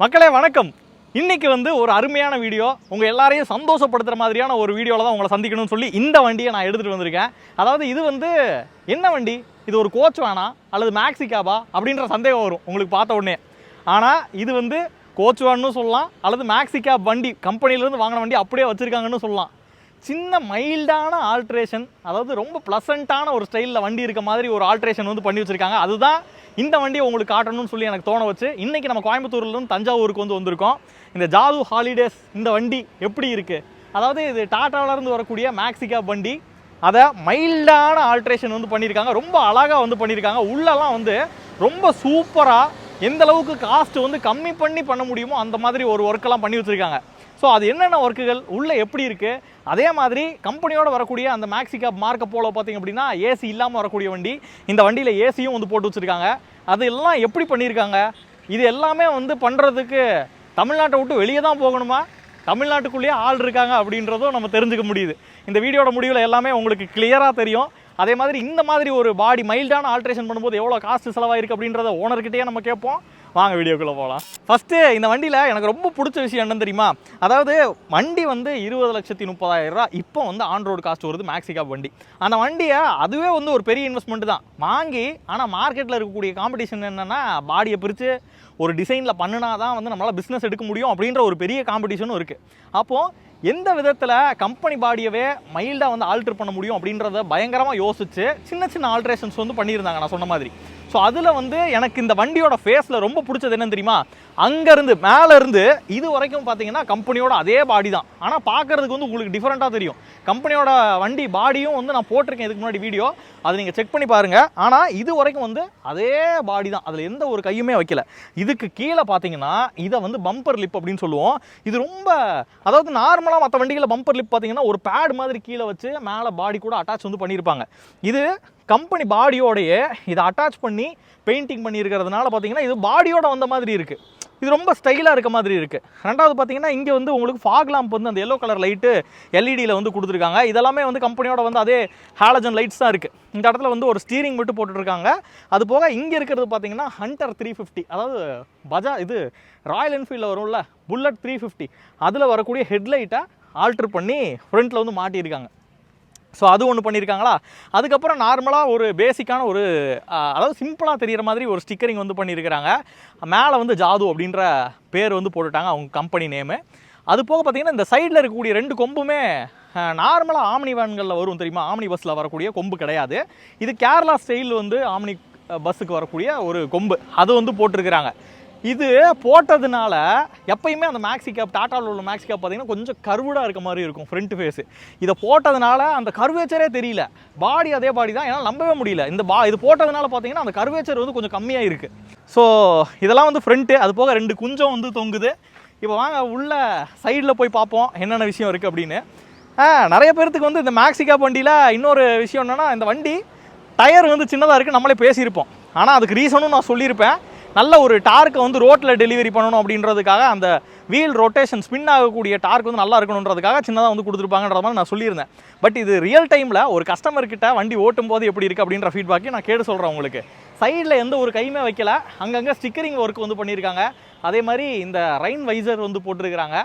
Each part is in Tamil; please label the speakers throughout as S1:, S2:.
S1: மக்களே வணக்கம். இன்றைக்கி வந்து ஒரு அருமையான வீடியோ. உங்கள் எல்லாரையும் சந்தோஷப்படுத்துகிற மாதிரியான ஒரு வீடியோவில் தான் உங்களை சந்திக்கணும்னு சொல்லி இந்த வண்டியை நான் எடுத்துகிட்டு வந்திருக்கேன். அதாவது இது வந்து என்ன வண்டி? இது ஒரு கோச் வேணா அல்லது மேக்ஸி கேபா அப்படின்ற சந்தேகம் வரும். உங்களுக்கு பார்த்த உடனே. ஆனால் இது வந்து கோச் வேன்னு சொல்லலாம் அல்லது மேக்ஸி கேப் வண்டி கம்பெனிலேருந்து வாங்கின வண்டி அப்படியே வச்சுருக்காங்கன்னு சொல்லலாம். சின்ன மைல்டான ஆல்ட்ரேஷன் அதாவது ரொம்ப ப்ளசண்ட்டான ஒரு ஸ்டைலில் வண்டி இருக்க மாதிரி ஒரு ஆல்ட்ரேஷன் வந்து பண்ணி வச்சுருக்காங்க. அதுதான் இந்த வண்டியை உங்களுக்கு காட்டணும்னு சொல்லி எனக்கு தோண வச்சு இன்றைக்கி நம்ம கோயம்புத்தூர்லேருந்து தஞ்சாவூருக்கு வந்து வந்திருக்கோம். இந்த ஜாது ஹாலிடேஸ் இந்த வண்டி எப்படி இருக்குது அதாவது இது டாட்டாவிலேருந்து வரக்கூடிய மேக்ஸி வண்டி. அதை மைல்டான ஆல்ட்ரேஷன் வந்து பண்ணியிருக்காங்க. ரொம்ப அழகாக வந்து பண்ணியிருக்காங்க. உள்ளெல்லாம் வந்து ரொம்ப சூப்பராக எந்த அளவுக்கு காஸ்ட் வந்து கம்மி பண்ணி பண்ண முடியுமோ அந்த மாதிரி ஒரு ஒர்க்கெல்லாம் பண்ணி வச்சுருக்காங்க. ஸோ அது என்னென்ன ஒர்க்குகள் உள்ளே எப்படி இருக்குது அதே மாதிரி கம்பெனியோட வரக்கூடிய அந்த மேக்ஸிகப் மார்க்க போல பார்த்தீங்க அப்படின்னா ஏசி இல்லாமல் வரக்கூடிய வண்டி. இந்த வண்டியில் ஏசியும் வந்து போட்டு வச்சுருக்காங்க. அது எல்லாம் எப்படி பண்ணியிருக்காங்க? இது எல்லாமே வந்து பண்ணுறதுக்கு தமிழ்நாட்டை விட்டு வெளியே தான் போகணுமா? தமிழ்நாட்டுக்குள்ளேயே ஆள் இருக்காங்க அப்படின்றதும் நம்ம தெரிஞ்சுக்க முடியுது. இந்த வீடியோட முடிவில் எல்லாமே உங்களுக்கு கிளியராக தெரியும். அதே மாதிரி இந்த மாதிரி ஒரு பாடி மைல்டான ஆல்ட்ரேஷன் பண்ணும்போது எவ்வளோ காஸ்ட் செலவாயிருக்கு அப்படின்றத ஓனர்கிட்டயே நம்ம கேட்போம். வாங்க வீடியோக்குள்ளே போகலாம் ஃபஸ்ட்டு இந்த வண்டியில் எனக்கு ரொம்ப பிடிச்ச விஷயம் என்னன்னு தெரியுமா? அதாவது வண்டி வந்து இருபது லட்சத்தி முப்பதாயிரம் ரூபா இப்போ வந்து ஆன் ரோடு காஸ்ட் வருது மேக்ஸிகாப் வண்டி. அந்த வண்டியை அதுவே வந்து ஒரு பெரிய இன்வெஸ்ட்மெண்ட் தான். வாங்கி ஆனால் மார்க்கெட்டில் இருக்கக்கூடிய காம்படிஷன் என்னென்னா பாடியை பிரித்து ஒரு டிசைனில் பண்ணினா தான் வந்து நம்மளால் பிஸ்னஸ் எடுக்க முடியும் அப்படின்ற ஒரு பெரிய காம்படிஷனும் இருக்குது அப்போது எந்த விதத்தில் கம்பெனி பாடியவே மைல்டாக வந்து ஆல்ட்ரு பண்ண முடியும் அப்படின்றத பயங்கரமாக யோசிச்சு சின்ன சின்ன ஆல்ட்ரேஷன்ஸ் வந்து பண்ணியிருந்தாங்க நான் சொன்ன மாதிரி. ஸோ அதில் வந்து எனக்கு இந்த வண்டியோட ஃபேஸில் ரொம்ப பிடிச்சது என்னன்னு தெரியுமா? அங்கேருந்து மேலேருந்து இது வரைக்கும் பார்த்தீங்கன்னா கம்பெனியோட அதே பாடி தான். ஆனால் பார்க்கறதுக்கு வந்து உங்களுக்கு டிஃப்ரெண்ட்டாக தெரியும். கம்பெனியோட வண்டி பாடியும் வந்து நான் போட்டிருக்கேன் இதுக்கு முன்னாடி வீடியோ அதை நீங்கள் செக் பண்ணி பாருங்கள் ஆனால் இது வரைக்கும் வந்து அதே பாடி தான். அதில் எந்த ஒரு கையுமே வைக்கல. இதுக்கு கீழே பார்த்தீங்கன்னா இதை வந்து பம்பர் லிப் அப்படின்னு சொல்லுவோம். இது ரொம்ப அதாவது நார்மலாக மற்ற வண்டிகளில் பம்பர் லிப் பார்த்தீங்கன்னா ஒரு பேட் மாதிரி கீழே வச்சு மேலே பாடி கூட அட்டாச் வந்து பண்ணியிருப்பாங்க. இது கம்பெனி பாடியோடையே இதை அட்டாச் பண்ணி பெயிண்டிங் பண்ணியிருக்கிறதுனால பார்த்தீங்கன்னா இது பாடியோட வந்த மாதிரி இருக்குது இது ரொம்ப ஸ்டைலாக இருக்க மாதிரி இருக்குது ரெண்டாவது பார்த்தீங்கன்னா இங்கே வந்து உங்களுக்கு ஃபாக் லாம்ப் வந்து அந்த எல்லோ கலர் லைட்டு எல்இடியில் வந்து கொடுத்துருக்காங்க. இதெல்லாமே வந்து கம்பெனியோட வந்து அதே ஹாலஜன் லைட்ஸ் தான் இருக்குது இந்த இடத்துல வந்து ஒரு ஸ்டீரிங் மட்டும் போட்டுட்ருக்காங்க. அது போக இங்கே இருக்கிறது பார்த்தீங்கன்னா ஹண்டர் த்ரீ ஃபிஃப்டி அதாவது பஜா இது ராயல் என்ஃபீல்டில் வரும்ல புல்லட் த்ரீ ஃபிஃப்டி அதில் வரக்கூடிய ஹெட்லைட்டை ஆல்ட்ரு பண்ணி ஃப்ரண்ட்டில் வந்து மாட்டியிருக்காங்க. ஸோ அது ஒன்று பண்ணியிருக்காங்களா அதுக்கப்புறம் நார்மலாக ஒரு பேசிக்கான ஒரு அதாவது சிம்பிளாக தெரிகிற மாதிரி ஒரு ஸ்டிக்கரிங் வந்து பண்ணியிருக்கிறாங்க மேலே வந்து ஜாது அப்படின்ற பேர் வந்து போட்டுட்டாங்க அவங்க கம்பெனி நேமு அது போக பார்த்தீங்கன்னா இந்த சைடில் இருக்கக்கூடிய ரெண்டு கொம்புமே நார்மலாக ஆம்னி வேன்களில் வரும் தெரியுமா? ஆம்னி பஸ்ஸில் வரக்கூடிய கொம்பு கிடையாது. இது கேரளா ஸ்டைல் வந்து ஆம்னி பஸ்ஸுக்கு வரக்கூடிய ஒரு கொம்பு. அது வந்து போட்டிருக்கிறாங்க. இது போட்டதுனால எப்பயுமே அந்த மேக்ஸி கேப் டாட்டாவில் உள்ள மேக்ஸி கேப் பார்த்தீங்கன்னா கொஞ்சம் கருவுடாக இருக்க மாதிரி இருக்கும் ஃப்ரண்ட் ஃபேஸு இதை போட்டதுனால அந்த கருவேச்சரே தெரியல. பாடி அதே பாடி தான். என்னால் நம்பவே முடியல. இந்த பா இது போட்டதுனால பார்த்தீங்கன்னா அந்த கர்வேச்சர் வந்து கொஞ்சம் கம்மியாக இருக்குது ஸோ இதெல்லாம் வந்து ஃப்ரண்ட்டு அது போக ரெண்டு குஞ்சம் வந்து தொங்குது. இப்போ வாங்க உள்ள சைடில் போய் பார்ப்போம் என்னென்ன விஷயம் இருக்குது அப்படின்னு. ஆ நிறைய பேர்த்துக்கு வந்து இந்த மேக்ஸி கேப் வண்டியில் இன்னொரு விஷயம் என்னென்னா இந்த வண்டி டயர் வந்து சின்னதாக இருக்குது நம்மளே பேசியிருப்போம். ஆனால் அதுக்கு ரீசனும் நான் சொல்லியிருப்பேன். நல்ல ஒரு டார்க்கை வந்து ரோட்டில் டெலிவரி பண்ணணும் அப்படின்றதுக்காக அந்த வீல் ரொட்டேஷன் ஸ்பின் ஆகக்கூடிய டார்க் வந்து நல்லா இருக்கணுன்றதுக்காக சின்னதாக வந்து கொடுத்துருப்பாங்கன்ற மாதிரி நான் சொல்லியிருந்தேன். பட் இது ரியல் டைமில் ஒரு கஸ்டமர்கிட்ட வண்டி ஓட்டும் போது எப்படி இருக்குது அப்படின்ற ஃபீட்பேக்கையும் நான் கேட்டு சொல்கிறேன் உங்களுக்கு. சைடில் எந்த ஒரு கையுமே வைக்கல. அங்கங்கே ஸ்டிக்கரிங் ஒர்க் வந்து பண்ணியிருக்காங்க. அதே மாதிரி இந்த ரைன் வைசர் வந்து போட்டிருக்கிறாங்க.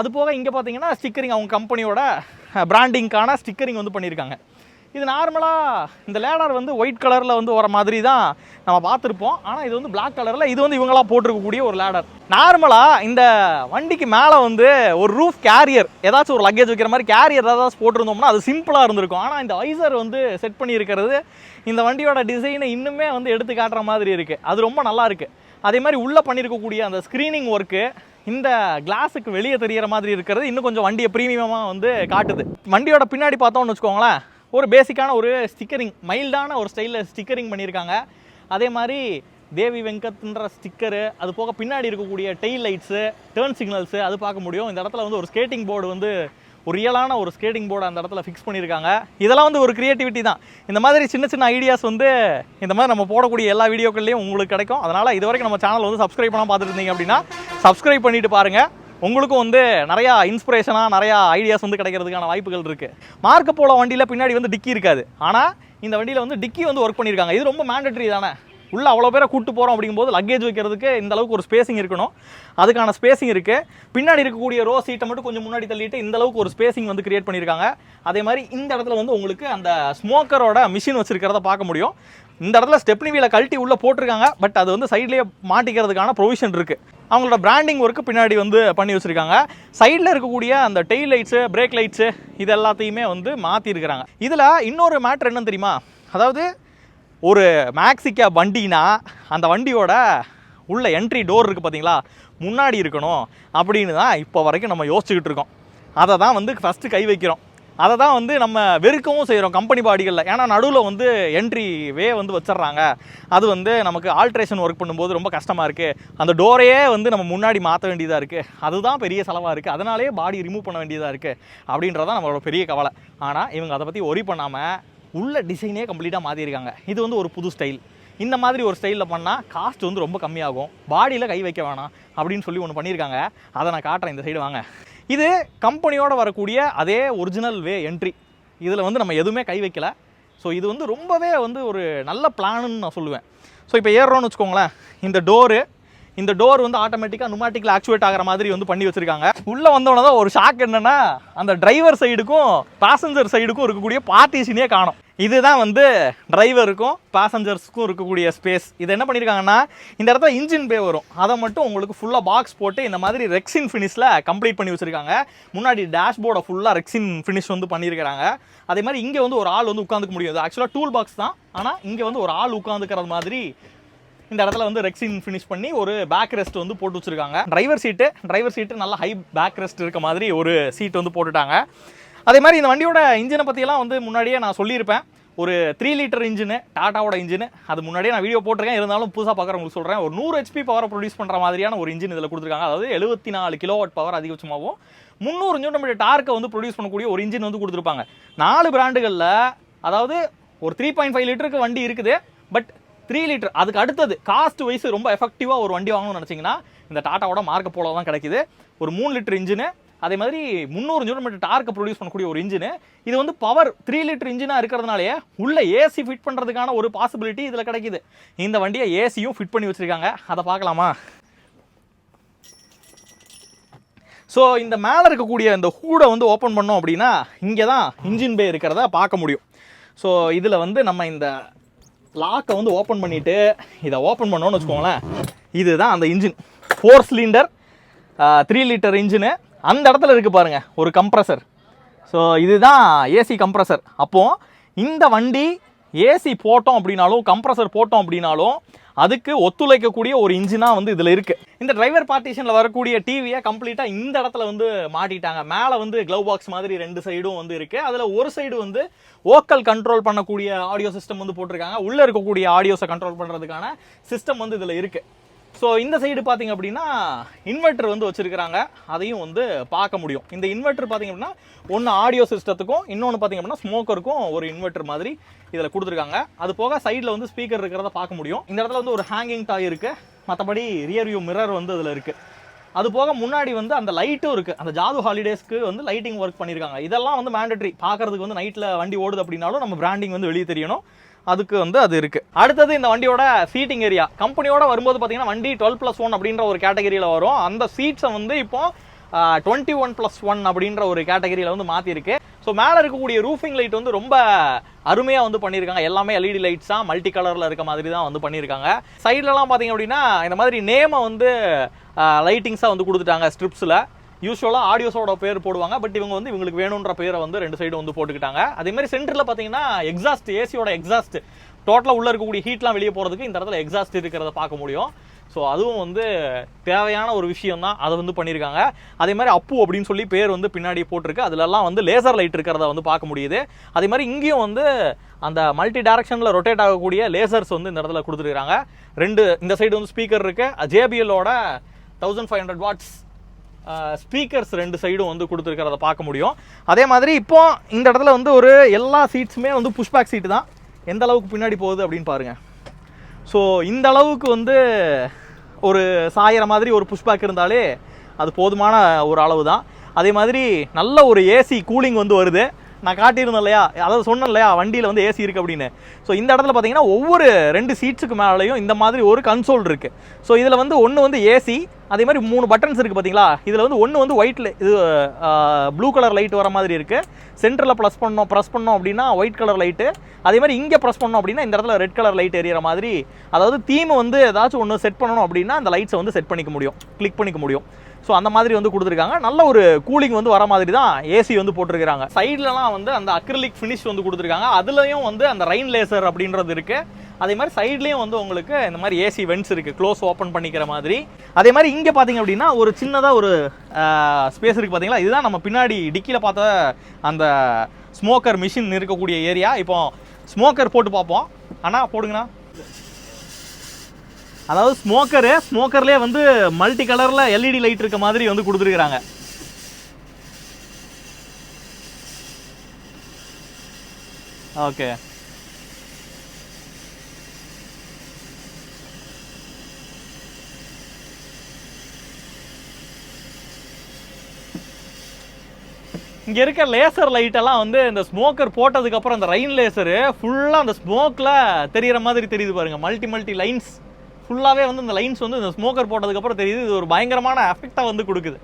S1: அது போக இங்கே பார்த்தீங்கன்னா ஸ்டிக்கரிங் அவங்க கம்பெனியோட பிராண்டிங்க்கான ஸ்டிக்கரிங் வந்து பண்ணியிருக்காங்க. இது நார்மலாக இந்த லேடர் வந்து ஒயிட் கலரில் வந்து வர மாதிரி தான் நம்ம பார்த்துருப்போம். ஆனால் இது வந்து பிளாக் கலரில் இது வந்து இவங்களா போட்டிருக்கக்கூடிய ஒரு லேடர். நார்மலாக இந்த வண்டிக்கு மேலே வந்து ஒரு ரூஃப் கேரியர் ஏதாச்சும் ஒரு லக்கேஜ் வைக்கிற மாதிரி கேரியர் ஏதாச்சும் போட்டிருந்தோம்னா அது சிம்பிளாக இருந்திருக்கும். ஆனால் இந்த வைசர் வந்து செட் பண்ணியிருக்கிறது இந்த வண்டியோட டிசைனை இன்னுமே வந்து எடுத்து காட்டுற மாதிரி இருக்குது அது ரொம்ப நல்லா இருக்குது அதே மாதிரி உள்ளே பண்ணியிருக்கக்கூடிய அந்த ஸ்க்ரீனிங் ஒர்க்கு இந்த கிளாஸுக்கு வெளியே தெரிகிற மாதிரி இருக்கிறது இன்னும் கொஞ்சம் வண்டியை ப்ரீமியமாக வந்து காட்டுது. வண்டியோட பின்னாடி பார்த்தோம்னு வச்சுக்கோங்களேன் ஒரு பேசிக்கான ஒரு ஸ்டிக்கரிங் மைல்டான ஒரு ஸ்டைலில் ஸ்டிக்கரிங் பண்ணியிருக்காங்க. அதே மாதிரி தேவி வெங்கத்ன்ற ஸ்டிக்கரு அது போக பின்னாடி இருக்கக்கூடிய டெயில் லைட்ஸு டேர்ன் சிக்னல்ஸு அது பார்க்க முடியும். இந்த இடத்துல வந்து ஒரு ஸ்கேட்டிங் போர்டு வந்து ஒரு ரியலான ஒரு ஸ்கேட்டிங் போர்டு அந்த இடத்துல ஃபிக்ஸ் பண்ணியிருக்காங்க. இதெல்லாம் வந்து ஒரு க்ரியேட்டிவிட்டி தான். இந்த மாதிரி சின்ன சின்ன ஐடியாஸ் வந்து இந்த மாதிரி நம்ம போடக்கூடிய எல்லா வீடியோக்கள்லையும் உங்களுக்கு கிடைக்கும். அதனால் இது வரைக்கும் நம்ம சேனல் வந்து சப்ஸ்கிரைப் பண்ணால் பார்த்துட்டு இருந்தீங்க அப்படின்னா சப்ஸ்கிரைப் பண்ணிட்டு பாருங்கள் உங்களுக்கும் வந்து நிறையா இன்ஸ்பிரேஷனாக நிறையா ஐடியாஸ் வந்து கிடைக்கிறதுக்கான வாய்ப்புகள் இருக்குது மார்க்க போல வண்டியில் பின்னாடி வந்து டிக்கி இருக்காது. ஆனால் இந்த வண்டியில் வந்து டிக்கி வந்து ஒர்க் பண்ணியிருக்காங்க இது ரொம்ப மேண்டட்ரி தானே? உள்ளே அவ்வளோ பேரை கூட்டு போகிறோம் அப்படிங்கும்போது லக்கேஜ் வைக்கிறதுக்கு இந்த அளவுக்கு ஒரு ஸ்பேசிங் இருக்கணும். அதுக்கான ஸ்பேசிங் இருக்குது பின்னாடி இருக்கக்கூடிய ரோ சீட்டை மட்டும் கொஞ்சம் முன்னாடி தள்ளிட்டு இந்த அளவுக்கு ஒரு ஸ்பேசிங் வந்து கிரியேட் பண்ணியிருக்காங்க அதே மாதிரி இந்த இடத்துல வந்து உங்களுக்கு அந்த ஸ்மோக்கரோட மிஷின் வச்சுருக்கிறத பார்க்க முடியும். இந்த இடத்துல ஸ்டெப்னி வீலை கழட்டி உள்ளே போட்டிருக்காங்க. பட் அது வந்து சைட்லேயே மாட்டிக்கிறதுக்கான ப்ரொவிஷன் இருக்குது அவங்களோட பிராண்டிங் ஒர்க்கு பின்னாடி வந்து பண்ணி வச்சுருக்காங்க. சைடில் இருக்கக்கூடிய அந்த டெயில் லைட்ஸு பிரேக் லைட்ஸு இது எல்லாத்தையுமே வந்து மாற்றிருக்கிறாங்க இதில் இன்னொரு மேட்ரு என்னன்னு தெரியுமா? அதாவது ஒரு மேக்ஸிக்கா வண்டினா அந்த வண்டியோட உள்ள என்ட்ரி டோர் இருக்குது பார்த்தீங்களா முன்னாடி இருக்கணும் அப்படின்னு தான் இப்போ வரைக்கும் நம்ம யோசிச்சுக்கிட்டு இருக்கோம். அதை தான் வந்து ஃபஸ்ட்டு கை வைக்கிறோம். அதை தான் வந்து நம்ம வெறுக்கவும் செய்கிறோம் கம்பெனி பாடிகளில். ஏன்னா நடுவில் வந்து என்ட்ரி வே வந்து வச்சிடுறாங்க அது வந்து நமக்கு ஆல்ட்ரேஷன் ஒர்க் பண்ணும்போது ரொம்ப கஷ்டமாக இருக்குது அந்த டோரையே வந்து நம்ம முன்னாடி மாற்ற வேண்டியதாக இருக்குது அதுதான் பெரிய செலவாக இருக்குது அதனாலே பாடி ரிமூவ் பண்ண வேண்டியதாக இருக்குது அப்படின்றதான் நம்மளோட பெரிய கவலை. ஆனால் இவங்க அதை பற்றி ஒரி பண்ணாமல் உள்ள டிசைனே கம்ப்ளீட்டாக மாற்றிருக்காங்க இது வந்து ஒரு புது ஸ்டைல் இந்த மாதிரி ஒரு ஸ்டைலில் பண்ணால் காஸ்ட் வந்து ரொம்ப கம்மியாகும். பாடியில் கை வைக்க வேணாம் அப்படின்னு சொல்லி ஒன்று பண்ணியிருக்காங்க அதை நான் காட்டுறேன். இந்த சைடு வாங்க. இது கம்பெனியோட வரக்கூடிய அதே ஒரிஜினல் வே என்ட்ரி இதில் வந்து நம்ம எதுவுமே கை வைக்கல. ஸோ இது வந்து ரொம்பவே வந்து ஒரு நல்ல பிளான்னு நான் சொல்லுவேன். ஸோ இப்போ ஏறுறோன்னு வச்சுக்கோங்களேன். இந்த டோரு இந்த டோர் வந்து ஆட்டோமேட்டிக்காக நுமாட்டிக்கில் ஆக்சுவேட் ஆகிற மாதிரி வந்து பண்ணி வச்சிருக்காங்க. உள்ளே வந்தோடனே தான் ஒரு ஷாக் என்னன்னா அந்த டிரைவர் சைடுக்கும் பேசஞ்சர் சைடுக்கும் இருக்கக்கூடிய பார்ட்டிஷனே காணும். இதுதான் வந்து டிரைவருக்கும் பேசஞ்சர்ஸ்க்கும் இருக்கக்கூடிய ஸ்பேஸ் இது என்ன பண்ணியிருக்காங்கன்னா இந்த இடத்துல இன்ஜின் பே வரும். அதை மட்டும் உங்களுக்கு ஃபுல்லாக பாக்ஸ் போட்டு இந்த மாதிரி ரெக்ஸின் ஃபினிஷில் கம்ப்ளீட் பண்ணி வச்சுருக்காங்க. முன்னாடி டேஷ்போர்டை ஃபுல்லாக ரெக்ஸின் ஃபினிஷ் வந்து பண்ணியிருக்கிறாங்க அதே மாதிரி இங்கே வந்து ஒரு ஆள் வந்து உட்காந்துக்க முடியாது ஆக்சுவலாக டூல் பாக்ஸ் தான். ஆனால் இங்கே வந்து ஒரு ஆள் உட்காந்துக்கிறது மாதிரி இந்த இடத்துல வந்து ரெக்ஸின் ஃபினிஷ் பண்ணி ஒரு பேக் ரெஸ்ட் வந்து போட்டு வச்சிருக்காங்க. டிரைவர் சீட்டு டிரைவர் சீட்டு நல்லா ஹை பேக் ரெஸ்ட் இருக்க மாதிரி ஒரு சீட் வந்து போட்டுட்டாங்க. அதே மாதிரி இந்த வண்டியோட இன்ஜினை பற்றியெல்லாம் வந்து முன்னாடியே நான் சொல்லியிருப்பேன். ஒரு த்ரீ லிட்டர் இன்ஜினு டாட்டாவோட இன்ஜினு அது முன்னாடியே நான் வீடியோ போட்டிருக்கேன். இருந்தாலும் புதுசாக பார்க்குறவங்களுக்கு சொல்கிறேன் ஒரு நூறு ஹெச்பி பவரை ப்ரொடியூஸ் பண்ணுற மாதிரியான ஒரு இன்ஜின் இதில் கொடுத்துருக்காங்க. அதாவது எழுபத்தி நாலு கிலோவாட் பவர் அதிகபட்சமாகவும் முந்நூறு நியூட்டன் மீட்டர் டார்க்கை வந்து ப்ரொடியூஸ் பண்ணக்கூடிய ஒரு இன்ஜின் வந்து கொடுத்துருப்பாங்க. நாலு பிராண்டுகளில் அதாவது ஒரு த்ரீ பாயிண்ட் ஃபைவ் லிட்டருக்கு வண்டி இருக்குது. பட் த்ரீ லிட்டர் அதுக்கு அடுத்தது காஸ்ட் வைஸ் ரொம்ப எஃபெக்டிவாக ஒரு வண்டி வாங்கணும்னு நினச்சிங்கன்னா இந்த டாட்டாவோட மார்க்க போல தான் கிடைக்குது. ஒரு மூணு லிட்டர் இன்ஜினு அதே மாதிரி முந்நூறு நியூட்டன் மீட்டர் டார்க்கை ப்ரொடியூஸ் பண்ணக்கூடிய ஒரு இன்ஜின் இது வந்து பவர் த்ரீ லிட்டர் இன்ஜினாக இருக்கிறதுனாலே உள்ள ஏசி ஃபிட் பண்ணுறதுக்கான ஒரு பாசிபிலிட்டி இதில் கிடைக்குது. இந்த வண்டியை ஏசியும் ஃபிட் பண்ணி வச்சிருக்காங்க. அதை பார்க்கலாமா? ஸோ இந்த மேலே இருக்கக்கூடிய இந்த ஹூடை வந்து ஓப்பன் பண்ணோம் அப்படின்னா இங்கே தான் இன்ஜின் பே இருக்கிறத பார்க்க முடியும். ஸோ இதில் வந்து நம்ம இந்த லாக்கை வந்து ஓப்பன் பண்ணிவிட்டு இதை ஓப்பன் பண்ணோன்னு வச்சுக்கோங்களேன் இதுதான் அந்த engine four cylinder three litre engine அந்த இடத்துல இருக்குது பாருங்கள் ஒரு கம்ப்ரஸர் ஸோ இதுதான் ஏசி கம்ப்ரஸர் அப்போது இந்த வண்டி ஏசி போட்டோம் அப்படின்னாலும் கம்ப்ரஸர் போட்டோம் அப்படின்னாலும் அதுக்கு ஒத்துழைக்கக்கூடிய ஒரு இன்ஜினாக வந்து இதில் இருக்குது இந்த டிரைவர் பார்ட்டிஷனில் வரக்கூடிய டிவியை கம்ப்ளீட்டாக இந்த இடத்துல வந்து மாட்டிட்டாங்க. மேலே வந்து க்ளவ் பாக்ஸ் மாதிரி ரெண்டு சைடும் வந்து இருக்குது அதில் ஒரு சைடு வந்து ஓக்கல் கண்ட்ரோல் பண்ணக்கூடிய ஆடியோ சிஸ்டம் வந்து போட்டிருக்காங்க. உள்ளே இருக்கக்கூடிய ஆடியோஸை கண்ட்ரோல் பண்ணுறதுக்கான சிஸ்டம் வந்து இதில் இருக்குது ஸோ இந்த சைடு பார்த்தீங்க அப்படின்னா இன்வெர்ட்டர் வந்து வச்சிருக்கிறாங்க. அதையும் வந்து பார்க்க முடியும். இந்த இன்வெர்ட்டர் பார்த்தீங்க அப்படின்னா ஒன்று ஆடியோ சிஸ்டத்துக்கும் இன்னொன்று பார்த்தீங்க அப்படின்னா ஸ்மோக்கருக்கும் ஒரு இன்வெர்ட்டர் மாதிரி இதில் கொடுத்துருக்காங்க. அது போக சைடில் வந்து ஸ்பீக்கர் இருக்கிறத பார்க்க முடியும். இந்த இடத்துல வந்து ஒரு ஹேங்கிங் டாய் இருக்குது மற்றபடி ரியர் வியூ மிரர் வந்து இதில் இருக்குது அது போக முன்னாடி வந்து அந்த லைட்டும் இருக்குது அந்த ஜாது ஹாலிடேஸ்க்கு வந்து லைட்டிங் ஒர்க் பண்ணியிருக்காங்க இதெல்லாம் வந்து மேண்டட்ரி பார்க்கறதுக்கு வந்து நைட்டில் வண்டி ஓடுது அப்படின்னாலும் நம்ம பிராண்டிங் வந்து வெளியே தெரியணும். அதுக்கு வந்து அது இருக்கு. அடுத்தது இந்த வண்டியோட சீட்டிங் ஏரியா கம்பெனியோட வரும்போது பார்த்தீங்கன்னா வண்டி டுவெல் ப்ளஸ் ஒன் அப்படின்ற ஒரு கேட்டகரியில் வரும். அந்த சீட்ஸை வந்து இப்போ டுவெண்ட்டி ஒன் ப்ளஸ் ஒன் அப்படின்ற ஒரு கேட்டகரியில் வந்து மாற்றிருக்கு ஸோ மேலே இருக்கக்கூடிய ரூஃபிங் லைட் வந்து ரொம்ப அருமையாக வந்து பண்ணியிருக்காங்க. எல்லாமே எல்இடி லைட்ஸ் தான் மல்டி கலரில் இருக்க மாதிரி தான் வந்து பண்ணியிருக்காங்க. சைட்லலாம் பார்த்தீங்க அப்படின்னா இந்த மாதிரி நேமை வந்து லைட்டிங்ஸாக வந்து கொடுத்துட்டாங்க ஸ்ட்ரிப்ஸில் யூஸ்வலாக ஆடியோஸோட பேர் போடுவாங்க பட் இவங்க வந்து இவங்களுக்கு வேணுன்ற பேரை வந்து ரெண்டு சைடு வந்து போட்டுக்கிட்டாங்க. அதே மாதிரி சென்டரில் பார்த்தீங்கன்னா எக்ஸாஸ்ட் ஏசியோட எக்ஸாஸ்ட் டோட்டலாக உள்ளே இருக்கக்கூடிய ஹீட்லாம் வெளியே போகிறதுக்கு இந்த இடத்துல எக்ஸாஸ்ட் இருக்கிறத பார்க்க முடியும். ஸோ அதுவும் வந்து தேவையான ஒரு விஷயம் தான் அதை வந்து பண்ணியிருக்காங்க. அதே மாதிரி அப்பு அப்படின்னு சொல்லி பேர் வந்து பின்னாடி போட்டிருக்கு. அதுலலாம் வந்து லேசர் லைட் இருக்கிறத வந்து பார்க்க முடியுது. அதே மாதிரி இங்கேயும் வந்து அந்த மல்டி டைரக்ஷனில் ரொட்டேட் ஆகக்கூடிய லேசர்ஸ் வந்து இந்த இடத்துல கொடுத்துருக்காங்க. ரெண்டு இந்த சைடு வந்து ஸ்பீக்கர் இருக்குது ஜேபிஎல்லோட thousand five hundred watts speakers ரெண்டு சைடும் வந்து கொடுத்துருக்கிறத பார்க்க முடியும். அதே மாதிரி இப்போ இந்த இடத்துல வந்து ஒரு எல்லா சீட்ஸுமே வந்து புஷ்பேக் சீட்டு தான். எந்த அளவுக்கு பின்னாடி போகுது அப்படின்னு பாருங்கள் ஸோ இந்த அளவுக்கு வந்து ஒரு சாயிற மாதிரி ஒரு புஷ்பேக் இருந்தாலே அது போதுமான ஒரு அளவு தான் அதே மாதிரி நல்ல ஒரு ஏசி கூலிங் வந்து வருது. நான் காட்டியிருந்தேன் இல்லையா? அதாவது சொன்னேன் இல்லையா? வண்டியில் வந்து ஏசி இருக்குது அப்படின்னு. ஸோ இந்த இடத்துல பார்த்தீங்கன்னா ஒவ்வொரு ரெண்டு சீட்ஸுக்கு மேலேயும் இந்த மாதிரி ஒரு கன்சோல் இருக்குது ஸோ இதில் வந்து ஒன்று வந்து ஏசி அதே மாதிரி மூணு பட்டன்ஸ் இருக்குது பார்த்தீங்களா இதில் வந்து ஒன்று வந்து ஒயிட்ல இது ப்ளூ கலர் லைட் வர மாதிரி இருக்குது சென்டரில் ப்ளஸ் பண்ணோம் ப்ரெஸ் பண்ணோம் அப்படின்னா ஒயிட் கலர் லைட்டு அதே மாதிரி இங்கே ப்ரெஸ் பண்ணோம் அப்படின்னா இந்த இடத்துல ரெட் கலர் லைட் எரியற மாதிரி. அதாவது தீம் வந்து ஏதாச்சும் ஒன்று செட் பண்ணணும் அப்படின்னா அந்த லைட்ஸை வந்து செட் பண்ணிக்க முடியும். கிளிக் பண்ணிக்க முடியும். ஸோ அந்த மாதிரி வந்து கொடுத்துருக்காங்க. நல்ல ஒரு கூலிங் வந்து வர மாதிரி தான் ஏசி வந்து போட்டிருக்காங்க சைட்லலாம் வந்து அந்த அக்ரிலிக் ஃபினிஷ் வந்து கொடுத்துருக்காங்க. அதுலேயும் வந்து அந்த ரைன் லேசர் அப்படின்றது இருக்குது அதே மாதிரி சைட்லேயும் வந்து உங்களுக்கு இந்த மாதிரி ஏசி வென்ட்ஸ் இருக்குது க்ளோஸ் ஓப்பன் பண்ணிக்கிற மாதிரி. அதே மாதிரி இங்கே பார்த்தீங்க அப்படின்னா ஒரு சின்னதாக ஒரு ஸ்பேஸ் இருக்குது பார்த்தீங்களா இதுதான் நம்ம பின்னாடி டிக்கியில் பார்த்த அந்த ஸ்மோக்கர் மிஷின் இருக்கக்கூடிய ஏரியா இப்போ ஸ்மோக்கர் போட்டு பார்ப்போம். அண்ணா போடுங்கண்ணா. அதாவது ஸ்மோக்கரு ஸ்மோக்கர்லேயே வந்து மல்டி கலரில் எல்இடி லைட் இருக்க மாதிரி வந்து கொடுத்துருக்குறாங்க. ஓகே இங்கே இருக்க லேசர் லைட்டெல்லாம் வந்து இந்த ஸ்மோக்கர் போட்டதுக்கப்புறம் அந்த ரைன் லேசரு ஃபுல்லாக அந்த ஸ்மோக்கில் தெரியிற மாதிரி தெரியுது பாருங்க. மல்டி மல்டி லைன்ஸ் ஃபுல்லாகவே வந்து இந்த லைன்ஸ் வந்து இந்த ஸ்மோக்கர் போட்டதுக்கப்புறம் தெரியுது இது ஒரு பயங்கரமான எஃபெக்டாக வந்து கொடுக்குது.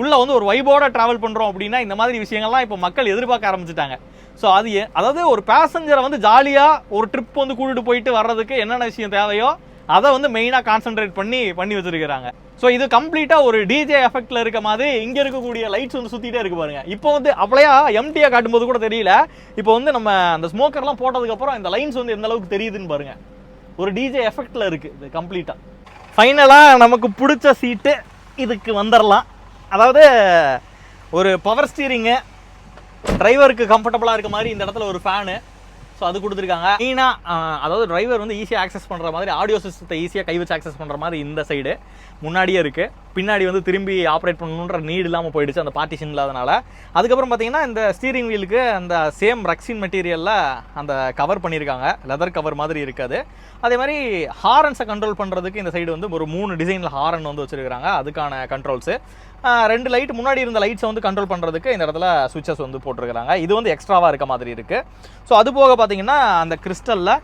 S1: உள்ளே வந்து ஒரு வைபோட ட்ராவல் பண்ணுறோம் அப்படின்னா இந்த மாதிரி விஷயங்கள்லாம் இப்போ மக்கள் எதிர்பார்க்க ஆரம்பிச்சிட்டாங்க. ஸோ அது அதாவது ஒரு பேசஞ்சரை வந்து ஜாலியாக ஒரு ட்ரிப் வந்து கூட்டிட்டு போயிட்டு வர்றதுக்கு என்னென்ன விஷயம் தேவையோ அதை வந்து மெயினாக கான்சென்ட்ரேட் பண்ணி பண்ணி வச்சிருக்கிறாங்க. ஸோ இது கம்ப்ளீட்டாக ஒரு டிஜே எஃபெக்டில் இருக்க மாதிரி இங்கே இருக்கக்கூடிய லைட்ஸ் வந்து சுற்றிட்டே இருக்கு பாருங்க. இப்போ வந்து அப்படியே எம்டியாக காட்டும்போது கூட தெரியல. இப்போ வந்து நம்ம அந்த ஸ்மோக்கர்லாம் போட்டதுக்கப்புறம் இந்த லைன்ஸ் வந்து எந்த அளவுக்கு தெரியுதுன்னு பாருங்கள் ஒரு டிஜே எஃபெக்டில் இருக்குது இது கம்ப்ளீட்டாக ஃபைனலாக நமக்கு பிடிச்ச சீட்டு இதுக்கு வந்துடலாம் அதாவது ஒரு பவர் ஸ்டீரிங்கு டிரைவருக்கு கம்ஃபர்டபுளாக இருக்க மாதிரி இந்த இடத்துல ஒரு ஃபேனு ஸோ அது கொடுத்துருக்காங்க. மெயினாக அதாவது டிரைவர் வந்து ஈஸியாக ஆக்சஸ் பண்ணுற மாதிரி ஆடியோ சிஸ்டத்தை ஈஸியாக கை வச்சு ஆக்சஸ் பண்ணுற மாதிரி இந்த சைடு முன்னாடியே இருக்குது பின்னாடி வந்து திரும்பி ஆப்ரேட் பண்ணணுன்ற நீட் இல்லாமல் போயிடுச்சு அந்த பார்ட்டிஷன் இல்லாதனால. அதுக்கப்புறம் பார்த்தீங்கன்னா இந்த ஸ்டீரிங் வீலுக்கு அந்த சேம் ரக்ஸின் மெட்டீரியலில் அந்த கவர் பண்ணியிருக்காங்க லெதர் கவர் மாதிரி இருக்காது. அதே மாதிரி ஹாரன்ஸை கண்ட்ரோல் பண்ணுறதுக்கு இந்த சைடு வந்து ஒரு மூணு டிசைனில் ஹாரன் வந்து வச்சுருக்காங்க அதுக்கான கண்ட்ரோல்ஸு ரெண்டு லைட் முன்னாடி இருந்த லைட்ஸை வந்து கண்ட்ரோல் பண்ணுறதுக்கு இந்த இடத்துல சுவிச்சஸ் வந்து போட்டிருக்கிறாங்க. இது வந்து எக்ஸ்ட்ராவாக இருக்க மாதிரி இருக்குது ஸோ அது போக பார்த்தீங்கன்னா அந்த கிறிஸ்டலில்